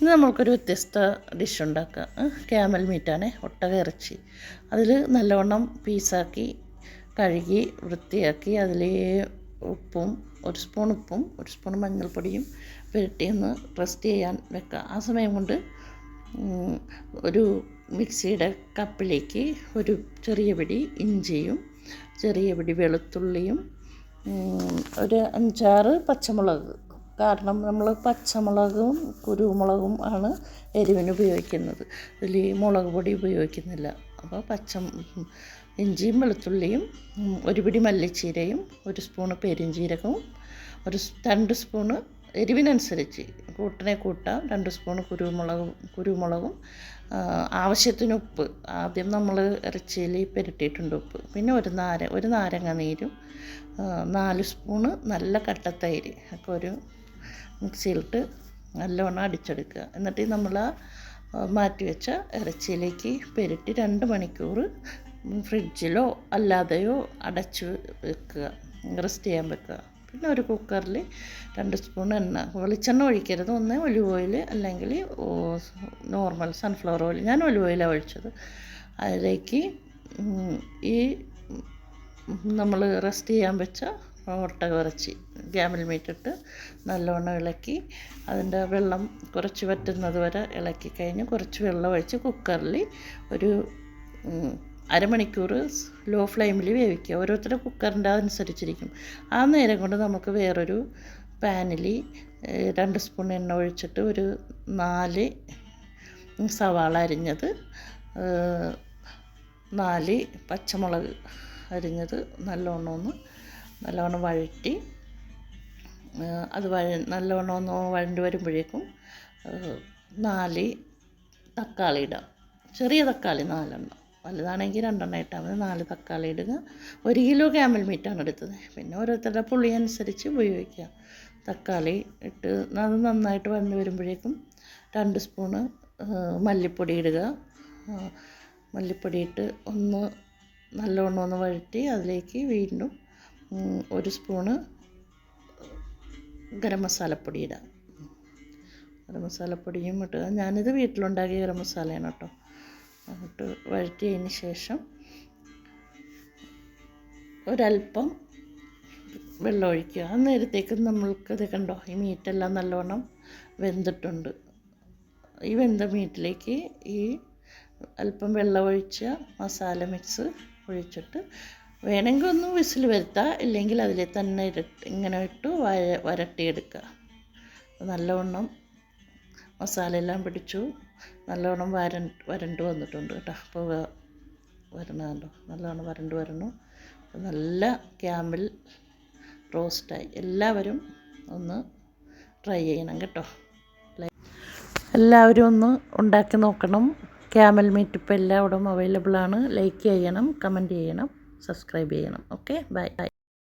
ഇന്ന് നമ്മൾക്കൊരു വ്യത്യസ്ത ഡിഷ് ഉണ്ടാക്കാം. ക്യാമൽ മീറ്റാണ് ഒട്ടക ഇറച്ചി. അതിൽ നല്ലവണ്ണം പീസാക്കി കഴുകി വൃത്തിയാക്കി അതിൽ ഉപ്പും ഒരു സ്പൂൺ ഉപ്പും ഒരു സ്പൂൺ മഞ്ഞൾപ്പൊടിയും പുരട്ടിയൊന്ന് റെസ്റ്റ് ചെയ്യാൻ വെക്കുക ആ സമയം കൊണ്ട് ഒരു മിക്സിയുടെ കപ്പിലേക്ക് ഒരു ചെറിയ പിടി ഇഞ്ചിയും ചെറിയ പിടി വെളുത്തുള്ളിയും ഒരു അഞ്ചാറ് പച്ചമുളക് കാരണം നമ്മൾ പച്ചമുളകും കുരുമുളകും ആണ് എരിവിന് ഉപയോഗിക്കുന്നത്. ഇതിൽ മുളക് പൊടി ഉപയോഗിക്കുന്നില്ല. അപ്പോൾ പച്ച ഇഞ്ചിയും വെളുത്തുള്ളിയും ഒരു പിടി മല്ലിച്ചീരയും ഒരു സ്പൂണ് പെരിഞ്ചീരകവും ഒരു രണ്ട് സ്പൂണ് എരിവിനനുസരിച്ച് കൂട്ടിനെ കൂട്ടാം. രണ്ട് സ്പൂണ് കുരുമുളകും കുരുമുളകും ആവശ്യത്തിന് ഉപ്പ്. ആദ്യം നമ്മൾ ഇറച്ചിയിൽ പെരട്ടിയിട്ടുണ്ട് ഉപ്പ്. പിന്നെ ഒരു നാര ഒരു നാരങ്ങ നീരും നാല് സ്പൂണ് നല്ല കട്ടത്തൈര് ഒക്കെ ഒരു മിക്സിയിലിട്ട് നല്ലവണ്ണം അടിച്ചെടുക്കുക. എന്നിട്ട് നമ്മൾ മാറ്റി വെച്ച ഇറച്ചിയിലേക്ക് പെരട്ടി രണ്ട് മണിക്കൂർ ഫ്രിഡ്ജിലോ അല്ലാതെയോ അടച്ച് വെക്കുക. റെസ്റ്റ് ചെയ്യാൻ വെക്കുക. പിന്നെ ഒരു കുക്കറിൽ രണ്ട് സ്പൂൺ എണ്ണ. വെളിച്ചെണ്ണ ഒഴിക്കരുത്. ഒന്ന് ഒലിവ് ഓയിൽ അല്ലെങ്കിൽ നോർമൽ സൺഫ്ലവർ ഓയിൽ. ഞാൻ ഒലിവ് ഓയിലാണ് ഒഴിച്ചത്. അതിലേക്ക് ഈ നമ്മൾ റെസ്റ്റ് ചെയ്യാൻ വെച്ച ഒട്ടക കുറച്ച് ഗ്യാമിൽ മീറ്റിട്ട് നല്ലവണ്ണം ഇളക്കി അതിന്റെ വെള്ളം കുറച്ച് വറ്റുന്നത് വരെ ഇളക്കി കഴിഞ്ഞ് കുറച്ച് വെള്ളം ഒഴിച്ച് കുക്കറിൽ ഒരു അരമണിക്കൂർ ലോ ഫ്ലെയിമിൽ വേവിക്കുക. ഓരോരുത്തരുടെ കുക്കറിന്റെ അനുസരിച്ചിരിക്കും ആ നേരം കൊണ്ട് നമുക്ക് വേറൊരു പാനിൽ രണ്ട് സ്പൂൺ എണ്ണ ഒഴിച്ചിട്ട് ഒരു നാല് സവാള അരിഞ്ഞത് നാല് പച്ചമുളക് അരിഞ്ഞത് നല്ലോണം ഒന്ന് നല്ലോണം വഴറ്റി അത് വഴ നല്ലവണ്ണം ഒന്ന് വഴണ്ടി വരുമ്പോഴേക്കും നാല് തക്കാളി ഇടാം. ചെറിയ തക്കാളി നാലെണ്ണം. വലുതാണെങ്കിൽ രണ്ടെണ്ണം ഇട്ടാൽ മതി. നാല് തക്കാളി ഇടുക. ഒരു കിലോ ക്യാമൽ മീറ്റാണ് എടുത്തത്. പിന്നെ ഓരോരുത്തരുടെ പുളി അനുസരിച്ച് ഉപയോഗിക്കുക. തക്കാളി ഇട്ട് അത് നന്നായിട്ട് വഴണ്ടി വരുമ്പോഴേക്കും രണ്ട് സ്പൂണ് മല്ലിപ്പൊടി ഇടുക. മല്ലിപ്പൊടി ഇട്ട് ഒന്ന് നല്ലവണ്ണം ഒന്ന് വഴറ്റി അതിലേക്ക് വീണ്ടും ഒരു സ്പൂണ് ഗരം മസാലപ്പൊടി ഇടാം ഗരം മസാലപ്പൊടിയും ഇട്ട് ഞാനിത് വീട്ടിലുണ്ടാക്കിയ ഗരം മസാലയാണ് കേട്ടോ. വഴറ്റി വഴറ്റിയതിന് ശേഷം ഒരല്പം വെള്ളം ഒഴിക്കുക. ആ നേരത്തേക്ക് നമ്മൾക്കത് കണ്ടോ ഈ മീറ്റെല്ലാം നല്ലവണ്ണം വെന്തിട്ടുണ്ട്. ഈ വെന്ത മീറ്റിലേക്ക് ഈ അല്പം വെള്ളം ഒഴിച്ച മസാല മിക്സ് ഒഴിച്ചിട്ട് വേണമെങ്കിൽ ഒന്ന് വിസിൽ വരുത്തുക ഇല്ലെങ്കിൽ അതിൽ തന്നെ ഇരട്ട് ഇങ്ങനെ ഇട്ട് വര വരട്ടിയെടുക്കുക. നല്ലവണ്ണം മസാല എല്ലാം പിടിച്ചു. നല്ലവണ്ണം വര വരണ്ട് വന്നിട്ടുണ്ട് കേട്ടോ. അപ്പോൾ വരണ കണ്ടോ? നല്ലവണ്ണം വരണ്ട് വരണു നല്ല ക്യാമ്പിൽ റോസ്റ്റായി. എല്ലാവരും ഒന്ന് ട്രൈ ചെയ്യണം കേട്ടോ. എല്ലാവരും ഒന്ന് ഉണ്ടാക്കി നോക്കണം. ക്യാമൽ മീറ്റ് ഇപ്പോൾ എല്ലാവിടും അവൈലബിളാണ്. ലൈക്ക് ചെയ്യണം കമന്റ് ചെയ്യണം. സബ്സ്ക്രൈബ് ചെയ്യണം. ഓക്കെ? ബൈ.